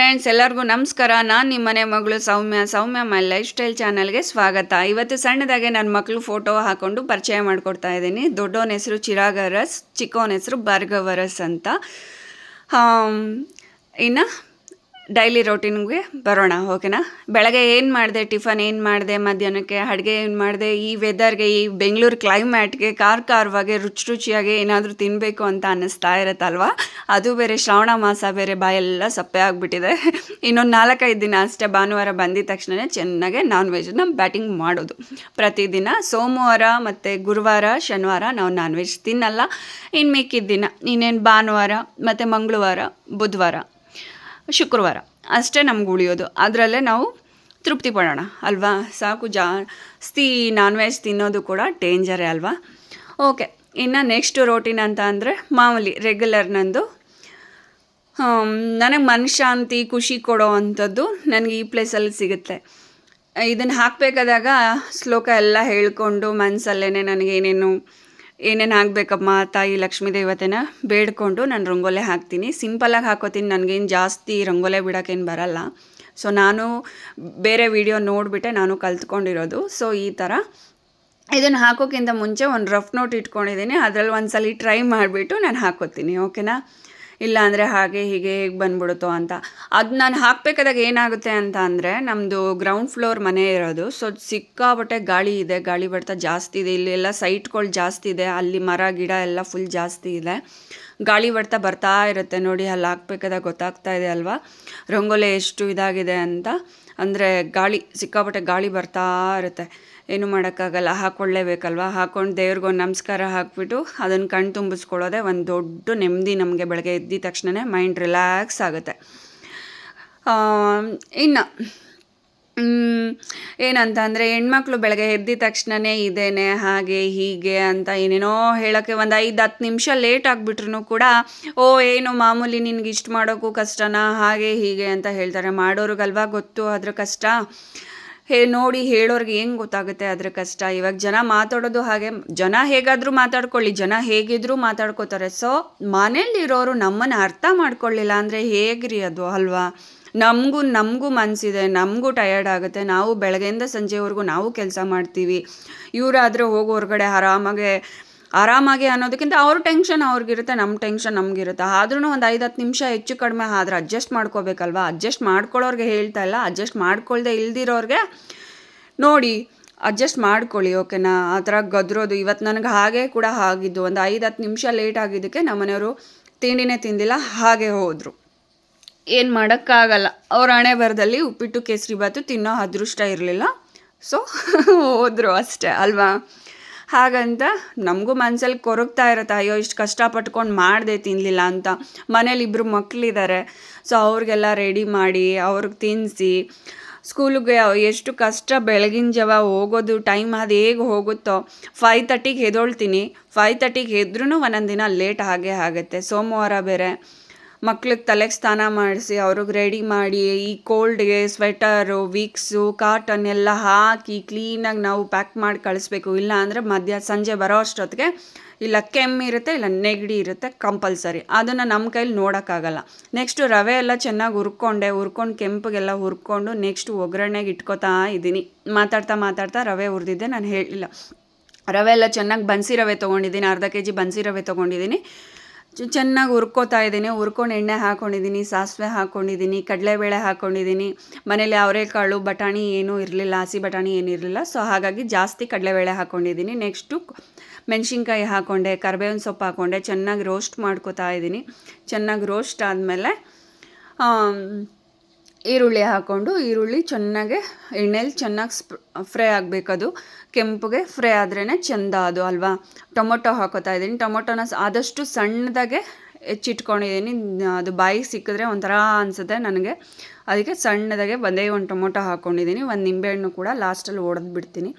Friends ಎಲ್ಲರಿಗೂ ನಮಸ್ಕಾರ. ನಾನು ನಿಮ್ಮ ಮನೆ ಮಗಳು ಸೌಮ್ಯ. ಸೌಮ್ಯ ಮೈ ಲೈಫ್ ಸ್ಟೈಲ್ ಚಾನಲ್ಗೆ ಸ್ವಾಗತ. ಇವತ್ತು ಸಣ್ಣದಾಗೆ ನನ್ನ ಮಕ್ಕಳು ಫೋಟೋ ಹಾಕೊಂಡು ಪರಿಚಯ ಮಾಡಿಕೊಡ್ತಾ ಇದ್ದೀನಿ. ದೊಡ್ಡವನ ಹೆಸರು ಚಿರಾಗರಸ್ ಚಿಕ್ಕವನ ಹೆಸರು ಭಾರ್ಗವರಸ್ ಅಂತ. ಇನ್ನು ಡೈಲಿ ರೊಟೀನ್ಗೆ ಬರೋಣ ಓಕೆನಾ ಬೆಳಗ್ಗೆ ಏನು ಮಾಡಿದೆ ಟಿಫನ್ ಏನು ಮಾಡಿದೆ, ಮಧ್ಯಾಹ್ನಕ್ಕೆ ಅಡುಗೆ ಏನು ಮಾಡಿದೆ, ಈ ವೆದರ್ಗೆ ಈ ಬೆಂಗಳೂರು ಕ್ಲೈಮ್ಯಾಟ್ಗೆ ಕಾರ್ ಕಾರ್ವಾಗೆ ರುಚಿ ರುಚಿಯಾಗಿ ಏನಾದರೂ ತಿನ್ನಬೇಕು ಅಂತ ಅನ್ನಿಸ್ತಾ ಇರುತ್ತಲ್ವ? ಅದು ಬೇರೆ, ಶ್ರಾವಣ ಮಾಸ ಬೇರೆ, ಬಾಯೆಲ್ಲ ಸಪ್ಪೆ ಆಗಿಬಿಟ್ಟಿದೆ. ಇನ್ನೊಂದು ನಾಲ್ಕೈದು ದಿನ ಅಷ್ಟೇ ಭಾನುವಾರ ಬಂದಿದ ತಕ್ಷಣವೇ ಚೆನ್ನಾಗೆ ನಾನ್ ವೆಜ್ನ ಬ್ಯಾಟಿಂಗ್ ಮಾಡೋದು. ಪ್ರತಿದಿನ ಸೋಮವಾರ ಮತ್ತು ಗುರುವಾರ, ಶನಿವಾರ ನಾವು ನಾನ್ ವೆಜ್ ತಿನ್ನಲ್ಲ. ಇನ್ನು ಮಿಕ್ಕಿದ ದಿನ ಇನ್ನೇನು ಭಾನುವಾರ ಮತ್ತು ಮಂಗಳವಾರ, ಬುಧವಾರ, ಶುಕ್ರವಾರ. ಅಷ್ಟೇ ನಮ್ಗೆ ಉಳಿಯೋದು. ಅದರಲ್ಲೇ ನಾವು ತೃಪ್ತಿ ಪಡೋಣ, ಅಲ್ವಾ? ಸಾಕು ಜಾಸ್ತಿ ನಾನ್ ವೆಜ್ ತಿನ್ನೋದು ಕೂಡ ಡೇಂಜರೇ ಅಲ್ವಾ? ಓಕೆ ಇನ್ನು ನೆಕ್ಸ್ಟ್ ರೋಟೀನ್ ಅಂತ ಅಂದರೆ ಮಾಮೂಲಿ ರೆಗ್ಯುಲರ್ ನಂದು ನನಗೆ ಮನಃಶಾಂತಿ, ಖುಷಿ ಕೊಡೋ ಅಂಥದ್ದು ನನಗೆ ಈ ಪ್ಲೇಸಲ್ಲಿ ಸಿಗುತ್ತೆ. ಇದನ್ನು ಹಾಕಬೇಕಾದಾಗ ಶ್ಲೋಕ ಎಲ್ಲ ಹೇಳ್ಕೊಂಡು ಮನಸ್ಸಲ್ಲೇ ನನಗೆ ಏನೇನು ಹಾಕಬೇಕಮ್ಮ ತಾಯಿ ಲಕ್ಷ್ಮೀ ದೇವತೆನ ಬೇಡ್ಕೊಂಡು ನಾನು ರಂಗೋಲೆ ಹಾಕ್ತೀನಿ. ಸಿಂಪಲಾಗಿ ಹಾಕೋತೀನಿ, ನನಗೇನು ಜಾಸ್ತಿ ರಂಗೋಲೆ ಬಿಡೋಕ್ಕೇನು ಬರಲ್ಲ. ಸೊ ನಾನು ಬೇರೆ ವಿಡಿಯೋ ನೋಡಿಬಿಟ್ಟೆ, ನಾನು ಕಲ್ತ್ಕೊಂಡಿರೋದು. ಸೊ ಈ ಥರ ಇದನ್ನು ಹಾಕೋಕ್ಕಿಂತ ಮುಂಚೆ ಒಂದು ರಫ್ ನೋಟ್ ಇಟ್ಕೊಂಡಿದ್ದೀನಿ. ಅದರಲ್ಲಿ ಒಂದು ಸಲ ಟ್ರೈ ಮಾಡಿಬಿಟ್ಟು ನಾನು ಹಾಕೋತೀನಿ ಓಕೆನಾ ಇಲ್ಲ ಅಂದರೆ ಹಾಗೆ ಹೀಗೆ ಹೇಗೆ ಬಂದ್ಬಿಡುತ್ತೋ ಅಂತ. ಅದು ನಾನು ಹಾಕಬೇಕಾದಾಗ ಏನಾಗುತ್ತೆ ಅಂತ ಅಂದರೆ ನಮ್ಮದು ಗ್ರೌಂಡ್ ಫ್ಲೋರ್ ಮನೆ ಇರೋದು. ಸೊ ಸಿಕ್ಕಾಪಟ್ಟೆ ಗಾಳಿ ಇದೆ. ಗಾಳಿ ಬಡ್ತಾ ಜಾಸ್ತಿ ಇದೆ. ಇಲ್ಲೆಲ್ಲ ಸೈಟ್ಗಳು ಜಾಸ್ತಿ ಇದೆ. ಅಲ್ಲಿ ಮರ, ಗಿಡ ಎಲ್ಲ ಫುಲ್ ಜಾಸ್ತಿ ಇದೆ. ಗಾಳಿ ಬಡ್ತಾ ಬರ್ತಾ ಇರುತ್ತೆ. ನೋಡಿ, ಅಲ್ಲಿ ಹಾಕ್ಬೇಕಾದಾಗ ಗೊತ್ತಾಗ್ತಾ ಇದೆ ಅಲ್ವಾ? ರಂಗೋಲೆ ಎಷ್ಟು ಇದಾಗಿದೆ ಅಂತ. ಅಂದರೆ ಗಾಳಿ, ಸಿಕ್ಕಾಪಟ್ಟೆ ಗಾಳಿ ಬರ್ತಾ ಇರುತ್ತೆ. ಏನು ಮಾಡೋಕ್ಕಾಗಲ್ಲ ಹಾಕ್ಕೊಳ್ಳೇಬೇಕಲ್ವ ಹಾಕ್ಕೊಂಡು ದೇವ್ರಿಗೊಂದು ನಮಸ್ಕಾರ ಹಾಕ್ಬಿಟ್ಟು ಅದನ್ನು ಕಣ್ಣು ತುಂಬಿಸ್ಕೊಳ್ಳೋದೆ ಒಂದು ದೊಡ್ಡ ನೆಮ್ಮದಿ ನಮಗೆ ಬೆಳಗ್ಗೆ ಎದ್ದಿದ ತಕ್ಷಣವೇ ಮೈಂಡ್ ರಿಲ್ಯಾಕ್ಸ್ ಆಗುತ್ತೆ. ಇನ್ನು ಏನಂತ ಅಂದರೆ ಹೆಣ್ಮಕ್ಳು ಬೆಳಗ್ಗೆ ಎದ್ದಿದ ತಕ್ಷಣವೇ ಇದೇನೆ, ಹಾಗೆ ಹೀಗೆ ಅಂತ ಏನೇನೋ ಹೇಳೋಕ್ಕೆ ಒಂದು ಐದು ಹತ್ತು ನಿಮಿಷ ಲೇಟ್ ಆಗಿಬಿಟ್ರು ಕೂಡ, ಓ, ಏನು ಮಾಮೂಲಿ ನಿನಗೆ ಇಷ್ಟು ಮಾಡೋಕ್ಕೂ ಕಷ್ಟನಾ? ಹಾಗೆ ಹೀಗೆ ಅಂತ ಹೇಳ್ತಾರೆ. ಮಾಡೋರಿಗಲ್ವಾ ಗೊತ್ತು ಅದ್ರ ಕಷ್ಟ. ಹೇ, ನೋಡಿ ಹೇಳೋರಿಗೆ ಏನು ಗೊತ್ತಾಗುತ್ತೆ ಅದ್ರ ಕಷ್ಟ? ಇವಾಗ ಜನ ಮಾತಾಡೋದು ಹಾಗೆ, ಜನ ಹೇಗಾದರೂ ಮಾತಾಡ್ಕೊಳ್ಳಿ, ಜನ ಹೇಗಿದ್ರೂ ಮಾತಾಡ್ಕೋತಾರೆ. ಸೊ ಮನೇಲಿರೋರು ನಮ್ಮನ್ನು ಅರ್ಥ ಮಾಡ್ಕೊಳ್ಳಿಲ್ಲ ಅಂದರೆ ಹೇಗ್ರಿ ಅದು ಅಲ್ವಾ? ನಮಗೂ ನಮಗೂ ಮನಸ್ಸಿದೆ ನಮಗೂ ಟಯರ್ಡ್ ಆಗುತ್ತೆ. ನಾವು ಬೆಳಗ್ಗೆಯಿಂದ ಸಂಜೆವರೆಗೂ ನಾವು ಕೆಲಸ ಮಾಡ್ತೀವಿ. ಇವರಾದರೆ ಹೋಗೋ ಹೊರಗಡೆ ಆರಾಮಾಗೆ ಆರಾಮಾಗಿ ಅನ್ನೋದಕ್ಕಿಂತ ಅವ್ರ ಟೆನ್ಷನ್ ಅವ್ರಿಗಿರುತ್ತೆ ನಮ್ಮ ಟೆನ್ಷನ್ ನಮಗಿರುತ್ತೆ. ಆದ್ರೂ ಒಂದು ಐದು ಹತ್ತು ನಿಮಿಷ ಹೆಚ್ಚು ಕಡಿಮೆ ಆದರೆ ಅಡ್ಜಸ್ಟ್ ಮಾಡ್ಕೋಬೇಕಲ್ವಾ? ಅಡ್ಜಸ್ಟ್ ಮಾಡ್ಕೊಳ್ಳೋರಿಗೆ ಹೇಳ್ತಾ ಇಲ್ಲ ಅಡ್ಜಸ್ಟ್ ಮಾಡ್ಕೊಳ್ಳದೆ ಇಲ್ದಿರೋರಿಗೆ ನೋಡಿ ಅಡ್ಜಸ್ಟ್ ಮಾಡ್ಕೊಳ್ಳಿ, ಓಕೆನಾ? ಆ ಥರ ಗದ್ರೋದು. ಇವತ್ತು ನನಗೆ ಹಾಗೆ ಕೂಡ ಆಗಿದ್ದು. ಒಂದು ಐದು ಹತ್ತು ನಿಮಿಷ ಲೇಟ್ ಆಗಿದ್ದಕ್ಕೆ ನಮ್ಮ ಮನೆಯವರು ತಿಂಡಿನೇ ತಿಂದಿಲ್ಲ, ಹಾಗೆ ಹೋದರು. ಏನು ಮಾಡೋಕ್ಕಾಗಲ್ಲ. ಅವ್ರ ಹಣೆ ಬರದಲ್ಲಿ ಉಪ್ಪಿಟ್ಟು, ಕೇಸರಿ ಬಾತು ತಿನ್ನೋ ಅದೃಷ್ಟ ಇರಲಿಲ್ಲ. ಸೊ ಹೋದರು ಅಷ್ಟೇ, ಅಲ್ವಾ? ಹಾಗಂತ ನಮಗೂ ಮನಸಲ್ಲಿ ಕೊರಗ್ತಾ ಇರುತ್ತೆ, ಅಯ್ಯೋ, ಇಷ್ಟು ಕಷ್ಟಪಟ್ಕೊಂಡು ಮಾಡಿದೆ ತಿನ್ನಲಿಲ್ಲ ಅಂತ. ಮನೇಲಿ ಇಬ್ಬರು ಮಕ್ಕಳಿದ್ದಾರೆ ಸೊ ಅವ್ರಿಗೆಲ್ಲ ರೆಡಿ ಮಾಡಿ ಅವ್ರಿಗೆ ತಿನ್ನಿಸಿ ಸ್ಕೂಲಿಗೆ ಎಷ್ಟು ಕಷ್ಟ ಬೆಳಗಿನ ಜಾವ ಹೋಗೋದು, ಟೈಮ್ ಅದು ಹೇಗೆ ಹೋಗುತ್ತೋ. ಫೈವ್ ತರ್ಟಿಗೆ ಎದ್ದೊಳ್ತೀನಿ ಫೈವ್ ತರ್ಟಿಗೆ ಎದ್ರೂ ಒಂದೊಂದು ದಿನ ಲೇಟ್ ಹಾಗೆ ಆಗುತ್ತೆ. ಸೋಮವಾರ ಬೇರೆ. ಮಕ್ಳಿಗೆ ತಲೆಗೆ ಸ್ನಾನ ಮಾಡಿಸಿ, ಅವ್ರಿಗೆ ರೆಡಿ ಮಾಡಿ ಈ ಕೋಲ್ಡ್ಗೆ ಸ್ವೆಟರು ವಿಕ್ಸು ಕಾಟನ್ ಎಲ್ಲ ಹಾಕಿ ಕ್ಲೀನಾಗಿ ನಾವು ಪ್ಯಾಕ್ ಮಾಡಿ ಕಳಿಸ್ಬೇಕು. ಇಲ್ಲ ಅಂದರೆ ಮಧ್ಯ, ಸಂಜೆ ಬರೋ ಅಷ್ಟೊತ್ತಿಗೆ ಇಲ್ಲ ಕೆಮ್ಮಿರುತ್ತೆ ಇಲ್ಲ ನೆಗಡಿ ಇರುತ್ತೆ ಕಂಪಲ್ಸರಿ ಅದನ್ನು ನಮ್ಮ ಕೈಲಿ ನೋಡೋಕ್ಕಾಗಲ್ಲ. ನೆಕ್ಸ್ಟು ರವೆ ಎಲ್ಲ ಚೆನ್ನಾಗಿ ಹುರ್ಕೊಂಡೆ, ಹುರ್ಕೊಂಡು ಕೆಂಪಗೆಲ್ಲ ಹುರ್ಕೊಂಡು ನೆಕ್ಸ್ಟ್ ಒಗ್ಗರಣೆಗೆ ಇಟ್ಕೊತಾ ಇದ್ದೀನಿ. ಮಾತಾಡ್ತಾ ಮಾತಾಡ್ತಾ ರವೆ ಹುರಿದಿದ್ದೆ, ನಾನು ಹೇಳಿಲ್ಲ ರವೆ ಎಲ್ಲ ಚೆನ್ನಾಗಿ ಬನ್ಸಿ ರವೆ ತೊಗೊಂಡಿದ್ದೀನಿ, ಅರ್ಧ ಕೆ ಜಿ ಬನ್ಸಿ ರವೆ ತೊಗೊಂಡಿದ್ದೀನಿ. ಚೆನ್ನಾಗಿ ಹುರ್ಕೋತಾ ಇದ್ದೀನಿ. ಹುರ್ಕೊಂಡು ಎಣ್ಣೆ ಹಾಕ್ಕೊಂಡಿದ್ದೀನಿ ಸಾಸಿವೆ ಹಾಕ್ಕೊಂಡಿದ್ದೀನಿ ಕಡಲೆಬೇಳೆ ಹಾಕ್ಕೊಂಡಿದ್ದೀನಿ ಮನೇಲಿ ಅವರೆಕಾಳು, ಬಟಾಣಿ ಏನೂ ಇರಲಿಲ್ಲ, ಹಸಿ ಬಟಾಣಿ ಏನೂ ಇರಲಿಲ್ಲ. ಸೊ ಹಾಗಾಗಿ ಜಾಸ್ತಿ ಕಡಲೆಬೇಳೆ ಹಾಕ್ಕೊಂಡಿದ್ದೀನಿ ನೆಕ್ಸ್ಟು ಮೆಣಸಿನ್ಕಾಯಿ ಹಾಕ್ಕೊಂಡೆ ಕರ್ಬೇವಿನ ಸೊಪ್ಪು ಹಾಕ್ಕೊಂಡೆ ಚೆನ್ನಾಗಿ ರೋಸ್ಟ್ ಮಾಡ್ಕೋತಾ ಇದ್ದೀನಿ. ಚೆನ್ನಾಗಿ ರೋಸ್ಟ್ ಆದಮೇಲೆ ಈರುಳ್ಳಿ ಹಾಕ್ಕೊಂಡು ಈರುಳ್ಳಿ ಚೆನ್ನಾಗೆ ಎಣ್ಣೆಲಿ ಚೆನ್ನಾಗಿ ಸ್ಪ್, ಫ್ರೈ ಆಗಬೇಕದು. ಕೆಂಪಗೆ ಫ್ರೈ ಆದ್ರೇ ಚೆಂದ ಅದು ಅಲ್ವಾ? ಟೊಮೊಟೊ ಹಾಕೋತಾ ಇದ್ದೀನಿ. ಟೊಮೊಟೊನ ಆದಷ್ಟು ಸಣ್ಣದಾಗೆ ಹೆಚ್ಚಿಟ್ಕೊಂಡಿದ್ದೀನಿ. ಅದು ಬಾಯಿಗೆ ಸಿಕ್ಕಿದ್ರೆ ಒಂಥರ ಅನಿಸುತ್ತೆ ನನಗೆ. ಅದಕ್ಕೆ ಸಣ್ಣದಾಗೆ ಒಂದೇ ಒಂದು ಟೊಮೊಟೊ ಹಾಕ್ಕೊಂಡಿದ್ದೀನಿ ಒಂದು ನಿಂಬೆಹಣ್ಣು ಕೂಡ ಲಾಸ್ಟಲ್ಲಿ ಒಡೆದು ಬಿಡ್ತೀನಿ.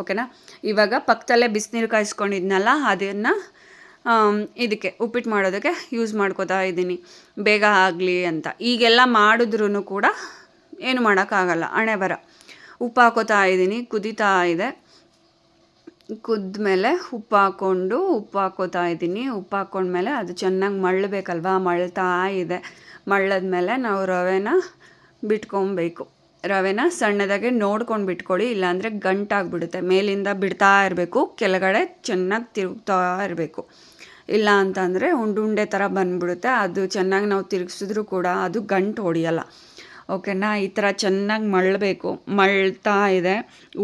ಓಕೆನಾ? ಇವಾಗ ಪಕ್ಕದಲ್ಲೇ ಬಿಸಿನೀರು ಕಾಯಿಸ್ಕೊಂಡಿದ್ನಲ್ಲ, ಅದನ್ನು ಇದಕ್ಕೆ ಉಪ್ಪಿಟ್ಟು ಮಾಡೋದಕ್ಕೆ ಯೂಸ್ ಮಾಡ್ಕೋತಾ ಇದ್ದೀನಿ. ಬೇಗ ಆಗಲಿ ಅಂತ. ಈಗೆಲ್ಲ ಮಾಡಿದ್ರೂ ಕೂಡ ಏನು ಮಾಡೋಕ್ಕಾಗಲ್ಲ. ಹಣೆ ಬರ. ಉಪ್ಪು ಹಾಕೋತಾ ಇದ್ದೀನಿ. ಕುದೀತಾ ಇದೆ. ಕುದ್ದ ಮೇಲೆ ಉಪ್ಪು ಹಾಕ್ಕೊಂಡು, ಉಪ್ಪು ಹಾಕೋತಾ ಇದ್ದೀನಿ. ಉಪ್ಪು ಹಾಕ್ಕೊಂಡ್ಮೇಲೆ ಅದು ಚೆನ್ನಾಗಿ ಮಳ್ಳಬೇಕಲ್ವಾ? ಮಳ್ತಾ ಇದೆ. ಮಳ್ಳದ್ಮೇಲೆ ನಾವು ರವೆನ ಬಿಟ್ಕೊಬೇಕು. ರವೆನ ಸಣ್ಣದಾಗೆ ನೋಡ್ಕೊಂಡು ಬಿಟ್ಕೊಳ್ಳಿ. ಇಲ್ಲಾಂದರೆ ಗಂಟಾಗ್ಬಿಡುತ್ತೆ. ಮೇಲಿಂದ ಬಿಡ್ತಾ ಇರಬೇಕು. ಕೆಳಗಡೆ ಚೆನ್ನಾಗಿ ತಿರುಗ್ತಾ ಇರಬೇಕು. ಇಲ್ಲ ಅಂತಂದರೆ ಉಂಡುಂಡೆ ಉಂಡೆ ಥರ ಬಂದ್ಬಿಡುತ್ತೆ. ಅದು ಚೆನ್ನಾಗಿ ನಾವು ತಿರುಗಿಸಿದ್ರು ಕೂಡ ಅದು ಗಂಟು ಹೊಡಿಯಲ್ಲ. ಓಕೆನಾ? ಈ ಥರ ಚೆನ್ನಾಗಿ ಮಳ್ಳಬೇಕು. ಮಳ್ತಾ ಇದೆ.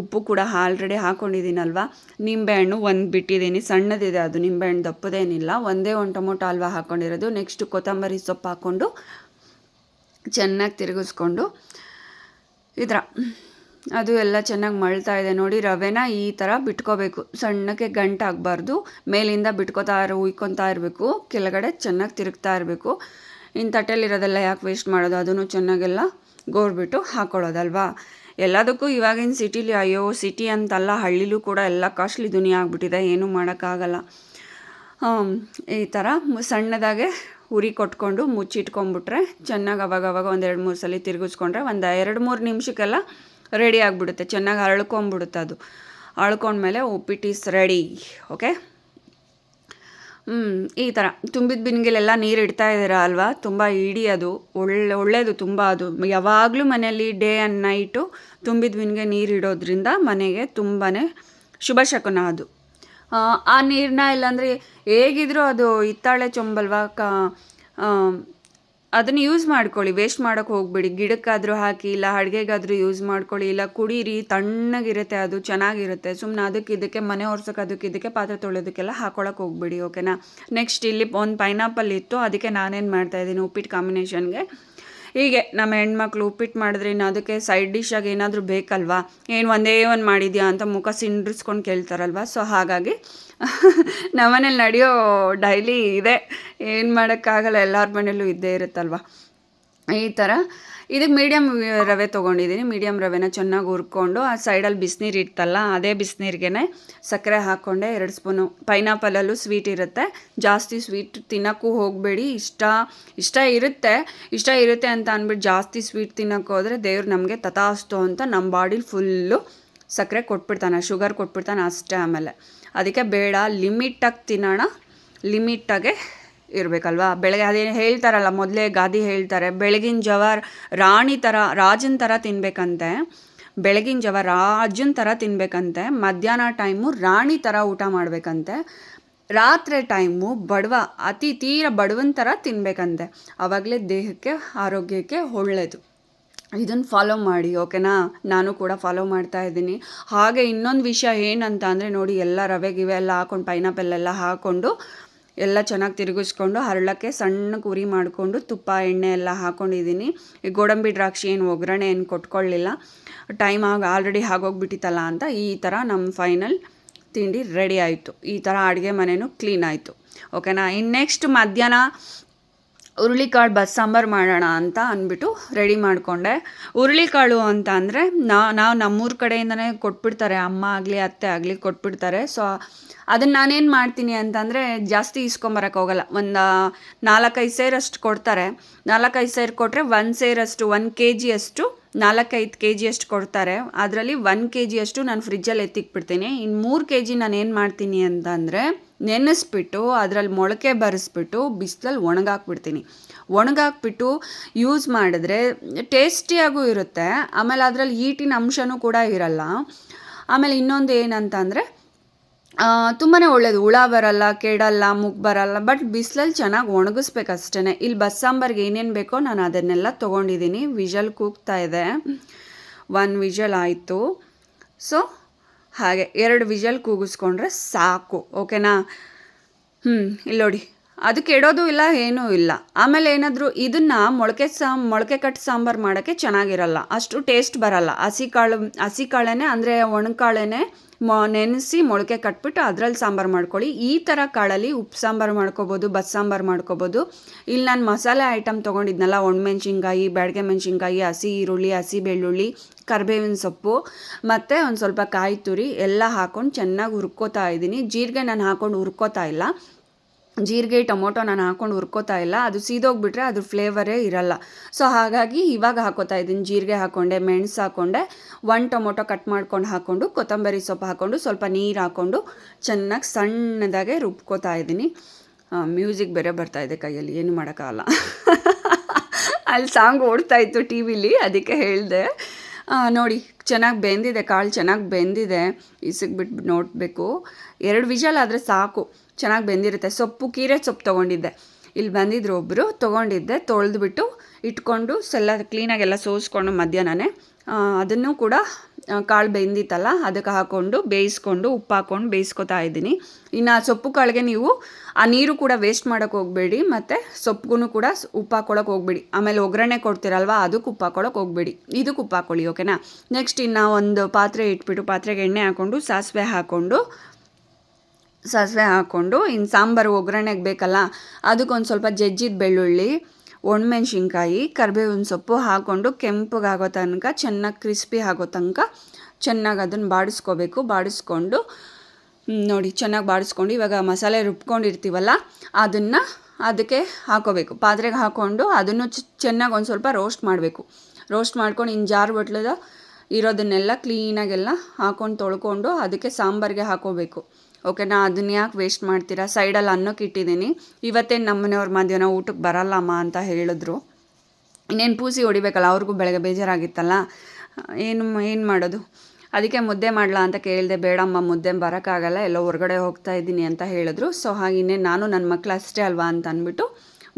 ಉಪ್ಪು ಕೂಡ ಆಲ್ರೆಡಿ ಹಾಕ್ಕೊಂಡಿದ್ದೀನಲ್ವ ನಿಂಬೆಹಣ್ಣು ಒಂದು ಬಿಟ್ಟಿದ್ದೀನಿ. ಸಣ್ಣದಿದೆ ಅದು. ನಿಂಬೆಹಣ್ಣು ದಪ್ಪದೇನಿಲ್ಲ. ಒಂದೇ ಒಂದು ಟೊಮೊಟೊ ಹಲ್ವಾ ಹಾಕ್ಕೊಂಡಿರೋದು ನೆಕ್ಸ್ಟ್ ಕೊತ್ತಂಬರಿ ಸೊಪ್ಪು ಹಾಕ್ಕೊಂಡು ಚೆನ್ನಾಗಿ ತಿರುಗಿಸ್ಕೊಂಡು ಈ ಅದು ಎಲ್ಲ ಚೆನ್ನಾಗಿ ಮಳ್ತಾ ಇದೆ. ನೋಡಿ ರವೆನ ಈ ಥರ ಬಿಟ್ಕೋಬೇಕು. ಸಣ್ಣಕ್ಕೆ ಗಂಟಾಗಬಾರ್ದು ಮೇಲಿಂದ ಬಿಟ್ಕೋತಾ ಇರೋ, ಉಯ್ಕೊತಾ ಇರಬೇಕು. ಕೆಳಗಡೆ ಚೆನ್ನಾಗಿ ತಿರುಗ್ತಾ ಇರಬೇಕು. ಇನ್ನು ತಟ್ಟೆಲಿರೋದೆಲ್ಲ ಯಾಕೆ ವೇಸ್ಟ್ ಮಾಡೋದು? ಅದನ್ನು ಚೆನ್ನಾಗೆಲ್ಲ ಗೋರ್ಬಿಟ್ಟು ಹಾಕ್ಕೊಳ್ಳೋದಲ್ವಾ ಎಲ್ಲದಕ್ಕೂ ಇವಾಗಿನ ಸಿಟಿಲಿ, ಅಯ್ಯೋ, ಸಿಟಿ ಅಂತಲ್ಲ, ಹಳ್ಳಿಲೂ ಕೂಡ ಎಲ್ಲ ಕಾಸ್ಟ್ಲಿ ದುನಿಯಾ ಆಗಿಬಿಟ್ಟಿದೆ. ಏನೂ ಮಾಡೋಕ್ಕಾಗಲ್ಲ. ಈ ಥರ ಸಣ್ಣದಾಗೆ ಉರಿ ಕೊಟ್ಕೊಂಡು ಮುಚ್ಚಿಟ್ಕೊಂಡ್ಬಿಟ್ರೆ ಚೆನ್ನಾಗಿ ಅವಾಗವಾಗ ಅವಾಗ ಒಂದು ಎರಡು ಮೂರು ಸಲ ತಿರುಗಿಸ್ಕೊಂಡ್ರೆ ಒಂದು ಎರಡು ಮೂರು ನಿಮಿಷಕ್ಕೆಲ್ಲ ರೆಡಿ ಆಗಿಬಿಡುತ್ತೆ, ಚೆನ್ನಾಗಿ ಅರಳ್ಕೊಂಬಿಡುತ್ತೆ ಅದು. ಅಳ್ಕೊಂಡ್ಮೇಲೆ ಉಪ್ಪಿಟ್ಟು ಈಸ್ ರೆಡಿ ಓಕೆ ಈ ಥರ ತುಂಬಿದ ಬಿನ್ಗೆಲೆಲ್ಲ ನೀರು ಇಡ್ತಾ ಇದ್ದೀರಾ ಅಲ್ವಾ? ತುಂಬ ಇಡಿ ಅದು. ಒಳ್ಳೆ ಒಳ್ಳೆಯದು ತುಂಬ ಅದು. ಯಾವಾಗಲೂ ಮನೆಯಲ್ಲಿ ಡೇ ಆ್ಯಂಡ್ ನೈಟು ತುಂಬಿದ ಬಿನ್ಗೆ ನೀರು ಇಡೋದ್ರಿಂದ ಮನೆಗೆ ತುಂಬಾ ಶುಭ ಶಕುನ ಅದು. ಆ ನೀರನ್ನ ಇಲ್ಲಾಂದರೆ ಹೇಗಿದ್ರೂ ಅದು ಹಿತ್ತಾಳೆ ಚೊಂಬಲ್ವಾ? ಕ ಅದನ್ನು ಯೂಸ್ ಮಾಡ್ಕೊಳ್ಳಿ. ವೇಸ್ಟ್ ಮಾಡೋಕ್ಕೆ ಹೋಗ್ಬೇಡಿ. ಗಿಡಕ್ಕಾದರೂ ಹಾಕಿ, ಇಲ್ಲ ಅಡುಗೆಗಾದರೂ ಯೂಸ್ ಮಾಡ್ಕೊಳ್ಳಿ, ಇಲ್ಲ ಕುಡೀರಿ, ತಣ್ಣಗಿರುತ್ತೆ ಅದು, ಚೆನ್ನಾಗಿರುತ್ತೆ. ಸುಮ್ಮನೆ ಅದಕ್ಕೆ ಇದಕ್ಕೆ, ಮನೆ ಒರ್ಸೋಕೆ ಅದಕ್ಕೆ ಇದಕ್ಕೆ, ಪಾತ್ರೆ ತೊಳೆಯೋದಕ್ಕೆಲ್ಲ ಹಾಕೊಳಕ್ಕೆ ಹೋಗಬೇಡಿ ಓಕೆನಾ ನೆಕ್ಸ್ಟ್ ಇಲ್ಲಿ ಒಂದು ಪೈನಾಪಲ್ ಇತ್ತು, ಅದಕ್ಕೆ ನಾನೇನು ಮಾಡ್ತಾಯಿದ್ದೀನಿ ಉಪ್ಪಿಟ್ಟು ಕಾಂಬಿನೇಷನ್ಗೆ ಹೀಗೆ ನಮ್ಮ ಹೆಣ್ಮಕ್ಳು ಉಪ್ಪಿಟ್ಟು ಮಾಡಿದ್ರೆ ಇನ್ನು ಅದಕ್ಕೆ ಸೈಡ್ ಡಿಶಾಗಿ ಏನಾದರೂ ಬೇಕಲ್ವಾ? ಏನು ಒಂದೇ ಒಂದು ಮಾಡಿದ್ಯಾ ಅಂತ ಮುಖ ಸಿಂಡ್ರಿಸ್ಕೊಂಡು ಕೇಳ್ತಾರಲ್ವ? ಸೊ ಹಾಗಾಗಿ ನಮ್ಮನೇಲಿ ನಡೆಯೋ ಡೈಲಿ ಇದೆ. ಏನು ಮಾಡೋಕ್ಕಾಗಲ್ಲ, ಎಲ್ಲರ ಮನೇಲೂ ಇದ್ದೇ ಇರುತ್ತಲ್ವ? ಈ ಥರ ಇದಕ್ಕೆ ಮೀಡಿಯಮ್ ರವೆ ತೊಗೊಂಡಿದ್ದೀನಿ ಮೀಡಿಯಮ್ ರವೆನ ಚೆನ್ನಾಗಿ ಹುರ್ಕೊಂಡು ಆ ಸೈಡಲ್ಲಿ ಬಿಸಿನೀರು ಇತ್ತಲ್ಲ, ಅದೇ ಬಿಸಿನೀರಿಗೆ ಸಕ್ಕರೆ ಹಾಕ್ಕೊಂಡೆ. ಎರಡು ಸ್ಪೂನು ಪೈನಾಪಲಲ್ಲೂ ಸ್ವೀಟ್ ಇರುತ್ತೆ. ಜಾಸ್ತಿ ಸ್ವೀಟ್ ತಿನ್ನೋಕ್ಕೂ ಹೋಗಬೇಡಿ. ಇಷ್ಟ ಇಷ್ಟ ಇರುತ್ತೆ. ಇಷ್ಟ ಇರುತ್ತೆ ಅಂತ ಅಂದ್ಬಿಟ್ಟು ಜಾಸ್ತಿ ಸ್ವೀಟ್ ತಿನ್ನೋಕ್ಕೆ ಹೋದರೆ ದೇವ್ರು ನಮಗೆ ತಥಾಸ್ತು ಅಂತ ನಮ್ಮ ಬಾಡಿಲಿ ಫುಲ್ಲು ಸಕ್ಕರೆ ಕೊಟ್ಬಿಡ್ತಾನೆ. ಶುಗರ್ ಕೊಟ್ಬಿಡ್ತಾನೆ ಅಷ್ಟೇ ಆಮೇಲೆ. ಅದಕ್ಕೆ ಬೇಡ ಲಿಮಿಟಾಗಿ ತಿನ್ನೋಣ. ಲಿಮಿಟಾಗೆ ಇರಬೇಕಲ್ವಾ? ಬೆಳಗ್ಗೆ ಅದೇನು ಹೇಳ್ತಾರಲ್ಲ, ಮೊದಲೇ ಗಾದಿ ಹೇಳ್ತಾರೆ, ಬೆಳಗಿನ ಜವ ರಾಣಿ ಥರ ರಾಜನ ಥರ ತಿನ್ನಬೇಕಂತೆ ಬೆಳಗಿನ ಜವ ರಾಜನ ಥರ ತಿನ್ನಬೇಕಂತೆ ಮಧ್ಯಾಹ್ನ ಟೈಮು ರಾಣಿ ಥರ ಊಟ ಮಾಡಬೇಕಂತೆ. ರಾತ್ರಿ ಟೈಮು ಬಡವ, ಅತಿ ತೀರ ಬಡವನ ಥರ ತಿನ್ನಬೇಕಂತೆ ಆವಾಗಲೇ ದೇಹಕ್ಕೆ, ಆರೋಗ್ಯಕ್ಕೆ ಒಳ್ಳೆಯದು ಇದನ್ನು ಫಾಲೋ ಮಾಡಿ ಓಕೆನಾ ನಾನು ಕೂಡ ಫಾಲೋ ಮಾಡ್ತಾ ಇದ್ದೀನಿ. ಹಾಗೆ ಇನ್ನೊಂದು ವಿಷಯ ಏನಂತ ಅಂದರೆ ನೋಡಿ, ಎಲ್ಲ ರವೆ ಗಿವೆ ಎಲ್ಲ ಹಾಕೊಂಡು ಪೈನಾಪಲ್ ಎಲ್ಲ ಹಾಕ್ಕೊಂಡು ಎಲ್ಲ ಚೆನ್ನಾಗಿ ತಿರುಗಿಸ್ಕೊಂಡು ಹರಳಕ್ಕೆ ಸಣ್ಣ ಕುರಿ ಮಾಡಿಕೊಂಡು ತುಪ್ಪ, ಎಣ್ಣೆ ಎಲ್ಲ ಹಾಕ್ಕೊಂಡಿದ್ದೀನಿ ಈ ಗೋಡಂಬಿ ದ್ರಾಕ್ಷಿ ಏನು ಒಗ್ಗರಣೆ ಏನು ಕೊಟ್ಕೊಳ್ಳಿಲ್ಲ. ಟೈಮ್ ಆಗಿ ಆಲ್ರೆಡಿ ಆಗೋಗ್ಬಿಟ್ಟಿತ್ತಲ್ಲ ಅಂತ ಈ ಥರ ನಮ್ಮ ಫೈನಲ್ ತಿಂಡಿ ರೆಡಿ ಆಯಿತು. ಈ ಥರ ಅಡುಗೆ ಮನೆಯೂ ಕ್ಲೀನ್ ಆಯಿತು. ಓಕೆನಾ ಇನ್ನು ನೆಕ್ಸ್ಟ್ ಮಧ್ಯಾಹ್ನ ಹುರುಳಿಕಾಳು ಬಸ್ ಸಾಂಬಾರು ಮಾಡೋಣ ಅಂತ ಅಂದ್ಬಿಟ್ಟು ರೆಡಿ ಮಾಡಿಕೊಂಡೆ. ಹುರುಳಿಕಾಳು ಅಂತ ಅಂದರೆ ನಾವು ನಮ್ಮೂರ ಕಡೆಯಿಂದನೇ ಕೊಟ್ಬಿಡ್ತಾರೆ. ಅಮ್ಮ ಆಗಲಿ, ಅತ್ತೆ ಆಗಲಿ ಕೊಟ್ಬಿಡ್ತಾರೆ. ಸೊ ಅದನ್ನು ನಾನೇನು ಮಾಡ್ತೀನಿ ಅಂತಂದರೆ ಜಾಸ್ತಿ ಇಸ್ಕೊಂಬರಕ್ಕೆ ಹೋಗಲ್ಲ. ಒಂದು ನಾಲ್ಕೈದು ಸೇರಷ್ಟು ಕೊಡ್ತಾರೆ. ನಾಲ್ಕೈದು ಸೇರು ಕೊಟ್ಟರೆ ಒಂದು ಸೇರಷ್ಟು, ಒಂದು ಕೆ ಜಿಯಷ್ಟು ನಾಲ್ಕೈದು ಕೆ ಜಿಯಷ್ಟು ಕೊಡ್ತಾರೆ. ಅದರಲ್ಲಿ ಒನ್ ಕೆ ಜಿಯಷ್ಟು ನಾನು ಫ್ರಿಜ್ಜಲ್ಲಿ ಎತ್ತಿಕ್ಬಿಡ್ತೀನಿ. ಇನ್ನು ಮೂರು ಕೆ ಜಿ ನಾನು ಏನು ಮಾಡ್ತೀನಿ ಅಂತಂದರೆ ನೆನೆಸ್ಬಿಟ್ಟು ಅದರಲ್ಲಿ ಮೊಳಕೆ ಬರೆಸ್ಬಿಟ್ಟು ಬಿಸಿಲಲ್ಲಿ ಒಣಗಾಕ್ಬಿಡ್ತೀನಿ. ಒಣಗಾಕ್ಬಿಟ್ಟು ಯೂಸ್ ಮಾಡಿದ್ರೆ ಟೇಸ್ಟಿಯಾಗೂ ಇರುತ್ತೆ. ಆಮೇಲೆ ಅದರಲ್ಲಿ ಹೀಟಿನ ಅಂಶನೂ ಕೂಡ ಇರಲ್ಲ. ಆಮೇಲೆ ಇನ್ನೊಂದು ಏನಂತ ಅಂದರೆ ತುಂಬಾ ಒಳ್ಳೆಯದು ಹುಳ ಬರಲ್ಲ, ಕೆಡಲ್ಲ, ಮುಗ್ ಬರಲ್ಲ ಬಟ್ ಬಿಸಿಲಲ್ಲಿ ಚೆನ್ನಾಗಿ ಒಣಗಿಸ್ಬೇಕು ಅಷ್ಟೇ ಇಲ್ಲಿ ಬಸ್ಸಾಂಬಾರ್ಗೆ ಏನೇನು ಬೇಕೋ ನಾನು ಅದನ್ನೆಲ್ಲ ತೊಗೊಂಡಿದ್ದೀನಿ. ವಿಜಲ್ ಕೂಗ್ತಾ ಇದೆ. ಒನ್ ವಿಜಲ್ ಆಯಿತು. ಸೊ ಹಾಗೆ ಎರಡು ವಿಜಲ್ ಕೂಗಿಸ್ಕೊಂಡ್ರೆ ಸಾಕು ಓಕೆನಾ ಹ್ಞೂ ಇಲ್ಲಿ ನೋಡಿ. ಅದು ಕೆಡೋದು ಇಲ್ಲ, ಏನೂ ಇಲ್ಲ. ಆಮೇಲೆ ಏನಾದರೂ ಇದನ್ನು ಮೊಳಕೆ ಸಾ, ಮೊಳಕೆ ಕಟ್ಟು ಸಾಂಬಾರು ಮಾಡೋಕ್ಕೆ ಚೆನ್ನಾಗಿರಲ್ಲ. ಅಷ್ಟು ಟೇಸ್ಟ್ ಬರಲ್ಲ. ಹಸಿ ಕಾಳು, ಹಸಿ ಕಾಳೇ ಅಂದರೆ ಒಣಕಾಳೇ ಮೊ, ನೆನೆಸಿ ಮೊಳಕೆ ಕಟ್ಬಿಟ್ಟು ಅದರಲ್ಲಿ ಸಾಂಬಾರು ಮಾಡ್ಕೊಳ್ಳಿ. ಈ ಥರ ಕಾಳಲ್ಲಿ ಉಪ್ಪು ಸಾಂಬಾರು ಮಾಡ್ಕೋಬೋದು, ಬಸ್ ಸಾಂಬಾರು ಮಾಡ್ಕೋಬೋದು. ಇಲ್ಲಿ ನಾನು ಮಸಾಲೆ ಐಟಮ್ ತೊಗೊಂಡಿದ್ನಲ್ಲ, ಒಣಮೆಣ್ಸಿನ್ಕಾಯಿ, ಬ್ಯಾಡಗೆ ಮೆಣಸಿನ್ಕಾಯಿ, ಹಸಿ ಈರುಳ್ಳಿ, ಹಸಿ ಬೆಳ್ಳುಳ್ಳಿ, ಕರಿಬೇವಿನ ಸೊಪ್ಪು, ಮತ್ತು ಒಂದು ಸ್ವಲ್ಪ ಕಾಯಿ ತುರಿ, ಎಲ್ಲ ಹಾಕ್ಕೊಂಡು ಚೆನ್ನಾಗಿ ಹುರ್ಕೋತಾ ಇದ್ದೀನಿ ಜೀರಿಗೆ ನಾನು ಹಾಕ್ಕೊಂಡು ಹುರ್ಕೋತಾ ಇಲ್ಲ. ಜೀರಿಗೆ, ಟೊಮೊಟೊ ನಾನು ಹಾಕ್ಕೊಂಡು ಹುರ್ಕೋತಾ ಇಲ್ಲ. ಅದು ಸೀದೋಗ್ಬಿಟ್ರೆ ಅದ್ರ ಫ್ಲೇವರೇ ಇರಲ್ಲ. ಸೊ ಹಾಗಾಗಿ ಇವಾಗ ಹಾಕೋತಾ ಇದ್ದೀನಿ. ಜೀರಿಗೆ ಹಾಕ್ಕೊಂಡೆ ಮೆಣಸು ಹಾಕ್ಕೊಂಡೆ ಒನ್ ಟೊಮೊಟೊ ಕಟ್ ಮಾಡ್ಕೊಂಡು ಹಾಕ್ಕೊಂಡು ಕೊತ್ತಂಬರಿ ಸೊಪ್ಪು ಹಾಕ್ಕೊಂಡು ಸ್ವಲ್ಪ ನೀರು ಹಾಕ್ಕೊಂಡು ಚೆನ್ನಾಗಿ ಸಣ್ಣದಾಗೆ ರುಬ್ಕೋತಾ ಇದ್ದೀನಿ. ಮ್ಯೂಸಿಕ್ ಬೇರೆ ಬರ್ತಾ ಇದೆ ಕೈಯಲ್ಲಿ. ಏನು ಮಾಡೋಕ್ಕಾಗಲ್ಲ. ಅಲ್ಲಿ ಸಾಂಗ್ ಓಡ್ತಾ ಇತ್ತು ಟಿ ವಿಲಿ, ಅದಕ್ಕೆ ಹೇಳಿದೆ. ನೋಡಿ, ಚೆನ್ನಾಗಿ ಬೆಂದಿದೆ ಕಾಳು ಚೆನ್ನಾಗಿ ಬೆಂದಿದೆ. ಇಸಿಗ್ಬಿಟ್ಟು ನೋಡಬೇಕು. ಎರಡು ವಿಷಲ್ ಆದರೆ ಸಾಕು. ಚೆನ್ನಾಗಿ ಬೆಂದಿರುತ್ತೆ. ಸೊಪ್ಪು ಕೀರೆ ಸೊಪ್ಪು ತೊಗೊಂಡಿದ್ದೆ. ಇಲ್ಲಿ ಬಂದಿದ್ರು ಒಬ್ಬರು ತೊಗೊಂಡಿದ್ದೆ, ತೊಳೆದ್ಬಿಟ್ಟು ಇಟ್ಕೊಂಡು ಸೆಲ್ಲ ಕ್ಲೀನಾಗೆಲ್ಲ ಸೋಸ್ಕೊಂಡು ಮಧ್ಯಾಹ್ನನೇ. ಅದನ್ನು ಕೂಡ ಕಾಳು ಬೆಂದಿತ್ತಲ್ಲ, ಅದಕ್ಕೆ ಹಾಕ್ಕೊಂಡು ಬೇಯಿಸ್ಕೊಂಡು ಉಪ್ಪು ಹಾಕ್ಕೊಂಡು ಬೇಯಿಸ್ಕೊತಾ ಇದ್ದೀನಿ. ಇನ್ನು ಸೊಪ್ಪು ಕಾಳಿಗೆ ನೀವು, ಆ ನೀರು ಕೂಡ ವೇಸ್ಟ್ ಮಾಡೋಕ್ಕೆ ಹೋಗಬೇಡಿ, ಮತ್ತು ಸೊಪ್ಪಿಗೂ ಕೂಡ ಉಪ್ಪು ಹಾಕ್ಕೊಳಕ್ಕೆ ಹೋಗ್ಬೇಡಿ. ಆಮೇಲೆ ಒಗ್ಗರಣೆ ಕೊಡ್ತೀರಲ್ವ, ಅದಕ್ಕೆ ಉಪ್ಪು ಹಾಕ್ಕೊಳಕ್ಕೆ ಹೋಗಬೇಡಿ. ಇದಕ್ಕೆ ಉಪ್ಪು ಹಾಕ್ಕೊಳ್ಳಿ ಓಕೆನಾ ನೆಕ್ಸ್ಟ್ ಇನ್ನು ಒಂದು ಪಾತ್ರೆ ಇಟ್ಬಿಟ್ಟು ಪಾತ್ರೆಗೆ ಎಣ್ಣೆ ಹಾಕ್ಕೊಂಡು ಸಾಸಿವೆ ಹಾಕ್ಕೊಂಡು ಸಾಸಿವೆ ಹಾಕ್ಕೊಂಡು ಇನ್ನು ಸಾಂಬಾರು ಒಗ್ಗರಣೆಗೆ ಬೇಕಲ್ಲ, ಅದಕ್ಕೊಂದು ಸ್ವಲ್ಪ ಜಜ್ಜಿದ ಬೆಳ್ಳುಳ್ಳಿ, ಒಣಮೆಣ್ಸಿನ್ಕಾಯಿ, ಕರಿಬೇವಿನ ಸೊಪ್ಪು ಹಾಕ್ಕೊಂಡು ಕೆಂಪಗಾಗೋ ತನಕ, ಚೆನ್ನಾಗಿ ಕ್ರಿಸ್ಪಿ ಆಗೋ ತನಕ ಚೆನ್ನಾಗಿ ಅದನ್ನು ಬಾಡಿಸ್ಕೋಬೇಕು. ಬಾಡಿಸ್ಕೊಂಡು ನೋಡಿ ಚೆನ್ನಾಗಿ ಬಾಡಿಸ್ಕೊಂಡು, ಇವಾಗ ಮಸಾಲೆ ರುಬ್ಕೊಂಡಿರ್ತೀವಲ್ಲ, ಅದನ್ನು ಅದಕ್ಕೆ ಹಾಕೋಬೇಕು. ಪಾತ್ರೆಗೆ ಹಾಕ್ಕೊಂಡು ಅದನ್ನು ಚೆನ್ನಾಗಿ ಒಂದು ಸ್ವಲ್ಪ ರೋಸ್ಟ್ ಮಾಡಬೇಕು. ರೋಸ್ಟ್ ಮಾಡ್ಕೊಂಡು ಇನ್ನು ಜಾರ್ ಬಟ್ಲದ ಇರೋದನ್ನೆಲ್ಲ ಕ್ಲೀನಾಗೆಲ್ಲ ಹಾಕ್ಕೊಂಡು ತೊಳ್ಕೊಂಡು ಅದಕ್ಕೆ ಸಾಂಬಾರಿಗೆ ಹಾಕೋಬೇಕು. ಓಕೆನಾ ಅದನ್ನ ಯಾಕೆ ವೇಸ್ಟ್ ಮಾಡ್ತೀರಾ? ಸೈಡಲ್ಲಿ ಅನ್ನಕ್ಕೆ ಇಟ್ಟಿದ್ದೀನಿ. ಇವತ್ತೇ ನಮ್ಮನೆಯವ್ರ ಮಧ್ಯಾಹ್ನ ಊಟಕ್ಕೆ ಬರಲ್ಲಮ್ಮ ಅಂತ ಹೇಳಿದ್ರು. ಇನ್ನೇನು ಪೂಸಿ ಹೊಡಿಬೇಕಲ್ಲ, ಅವ್ರಿಗೂ ಬೆಳಗ್ಗೆ ಬೇಜಾರಾಗಿತ್ತಲ್ಲ? ಏನು ಏನು ಮಾಡೋದು? ಅದಕ್ಕೆ ಮುದ್ದೆ ಮಾಡಲಾ ಅಂತ ಕೇಳಿದೆ, ಬೇಡಮ್ಮ, ಮುದ್ದೆ ಬರೋಕ್ಕಾಗಲ್ಲ, ಎಲ್ಲೋ ಹೊರಗಡೆ ಹೋಗ್ತಾ ಇದ್ದೀನಿ ಅಂತ ಹೇಳಿದ್ರು. ಸೊ ಹಾಗೆ ನಾನು ನನ್ನ ಮಕ್ಕಳು ಅಷ್ಟೇ ಅಲ್ವಾ ಅಂತ ಅಂದ್ಬಿಟ್ಟು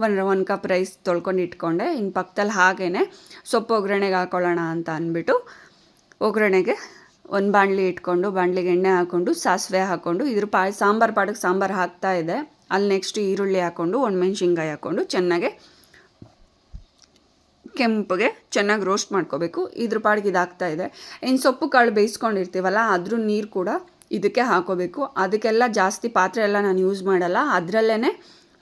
ಒನ್ ಒನ್ ಕಪ್ ರೈಸ್ ತೊಳ್ಕೊಂಡು ಇಟ್ಕೊಂಡೆ. ಇನ್ನು ಪಕ್ಕದಲ್ಲಿ ಹಾಗೇ ಸೊಪ್ಪು ಒಗ್ಗರಣೆಗೆ ಹಾಕೊಳ್ಳೋಣ ಅಂತ ಅಂದ್ಬಿಟ್ಟು ಒಗ್ಗರಣೆಗೆ ಒಂದು ಬಾಣಲಿ ಇಟ್ಕೊಂಡು, ಬಾಣಲಿಗೆ ಎಣ್ಣೆ ಹಾಕ್ಕೊಂಡು ಸಾಸಿವೆ ಹಾಕ್ಕೊಂಡು ಇದ್ರ ಪಾ, ಸಾಂಬಾರು ಪಾಡಕ್ಕೆ ಸಾಂಬಾರು ಹಾಕ್ತಾ ಇದೆ. ಅಲ್ಲಿ ನೆಕ್ಸ್ಟ್ ಈರುಳ್ಳಿ ಹಾಕ್ಕೊಂಡು ಒಣಮೆಣ್ಸಿನ್ಕಾಯಿ ಹಾಕ್ಕೊಂಡು ಚೆನ್ನಾಗೆ ಕೆಂಪಗೆ ಚೆನ್ನಾಗಿ ರೋಸ್ಟ್ ಮಾಡ್ಕೋಬೇಕು. ಇದ್ರ ಪಾಡಿಗೆ ಇದಾಗ್ತಾ ಇದೆ. ಇನ್ನು ಸೊಪ್ಪು ಕಾಳು ಬೇಯಿಸ್ಕೊಂಡಿರ್ತೀವಲ್ಲ, ಅದ್ರ ನೀರು ಕೂಡ ಇದಕ್ಕೆ ಹಾಕೋಬೇಕು. ಅದಕ್ಕೆಲ್ಲ ಜಾಸ್ತಿ ಪಾತ್ರೆ ಎಲ್ಲ ನಾನು ಯೂಸ್ ಮಾಡಲ್ಲ. ಅದರಲ್ಲೇ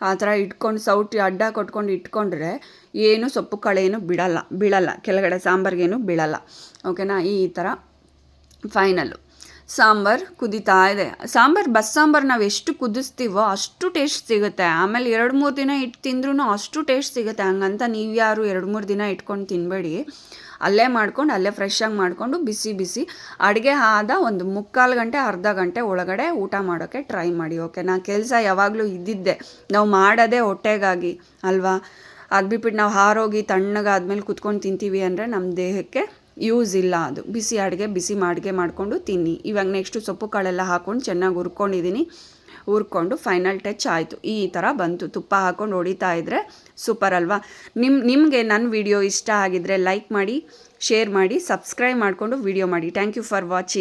ಆ ಥರ ಇಟ್ಕೊಂಡು, ಸೌಟಿ ಅಡ್ಡ ಕೊಟ್ಕೊಂಡು ಇಟ್ಕೊಂಡ್ರೆ ಏನು ಸೊಪ್ಪು ಕಾಳೇನು ಬಿಡಲ್ಲ, ಬೀಳಲ್ಲ. ಕೆಳಗಡೆ ಸಾಂಬಾರಿಗೇನು ಬೀಳಲ್ಲ. ಓಕೆನಾ ಈ ಥರ ಫೈನಲ್ಲು ಸಾಂಬಾರು ಕುದೀತಾ ಇದೆ. ಸಾಂಬಾರು, ಬಸ್ ಸಾಂಬಾರು ನಾವು ಎಷ್ಟು ಕುದಿಸ್ತೀವೋ ಅಷ್ಟು ಟೇಸ್ಟ್ ಸಿಗುತ್ತೆ. ಆಮೇಲೆ ಎರಡು ಮೂರು ದಿನ ಇಟ್ಟು ತಿಂದ್ರೂ ಅಷ್ಟು ಟೇಸ್ಟ್ ಸಿಗುತ್ತೆ. ಹಂಗಂತ ನೀವು ಯಾರು ಎರಡು ಮೂರು ದಿನ ಇಟ್ಕೊಂಡು ತಿನ್ನಬೇಡಿ ಅಲ್ಲೇ ಮಾಡ್ಕೊಂಡು, ಅಲ್ಲೇ ಫ್ರೆಶ್ಶಾಗಿ ಮಾಡಿಕೊಂಡು, ಬಿಸಿ ಬಿಸಿ ಅಡುಗೆ ಆದ ಒಂದು ಮುಕ್ಕಾಲು ಗಂಟೆ, ಅರ್ಧ ಗಂಟೆ ಒಳಗಡೆ ಊಟ ಮಾಡೋಕ್ಕೆ ಟ್ರೈ ಮಾಡಿ ಓಕೆ ನಾ ಕೆಲಸ ಯಾವಾಗಲೂ ಇದ್ದಿದ್ದೆ. ನಾವು ಮಾಡೋದೇ ಹೊಟ್ಟೆಗಾಗಿ, ಅಲ್ವಾ? ಅದು ಬಿಟ್ಬಿಟ್ಟು ನಾವು ಹಾರೋಗಿ ತಣ್ಣಗಾದ್ಮೇಲೆ ಕುತ್ಕೊಂಡು ತಿಂತೀವಿ ಅಂದರೆ ನಮ್ಮ ದೇಹಕ್ಕೆ ಯೂಸ್ ಇಲ್ಲ. ಅದು ಬಿಸಿ ಅಡುಗೆ, ಬಿಸಿ ಮಾಡಿಗೆ ಮಾಡಿಕೊಂಡು ತಿನ್ನಿ. ಇವಾಗ ನೆಕ್ಸ್ಟು ಸೊಪ್ಪು ಕಾಳೆಲ್ಲ ಹಾಕ್ಕೊಂಡು ಚೆನ್ನಾಗಿ ಹುರ್ಕೊಂಡಿದ್ದೀನಿ ಹುರ್ಕೊಂಡು ಫೈನಲ್ ಟಚ್ ಆಯಿತು. ಈ ಥರ ಬಂತು. ತುಪ್ಪ ಹಾಕ್ಕೊಂಡು ಹೊಡಿತಾ ಇದ್ದರೆ ಸೂಪರ್ ಅಲ್ವಾ? ನಿಮ್ಮ ನಿಮಗೆ ನನ್ನ ವಿಡಿಯೋ ಇಷ್ಟ ಆಗಿದ್ದರೆ ಲೈಕ್ ಮಾಡಿ ಶೇರ್ ಮಾಡಿ ಸಬ್ಸ್ಕ್ರೈಬ್ ಮಾಡಿಕೊಂಡು ವಿಡಿಯೋ ಮಾಡಿ. Thank you for watching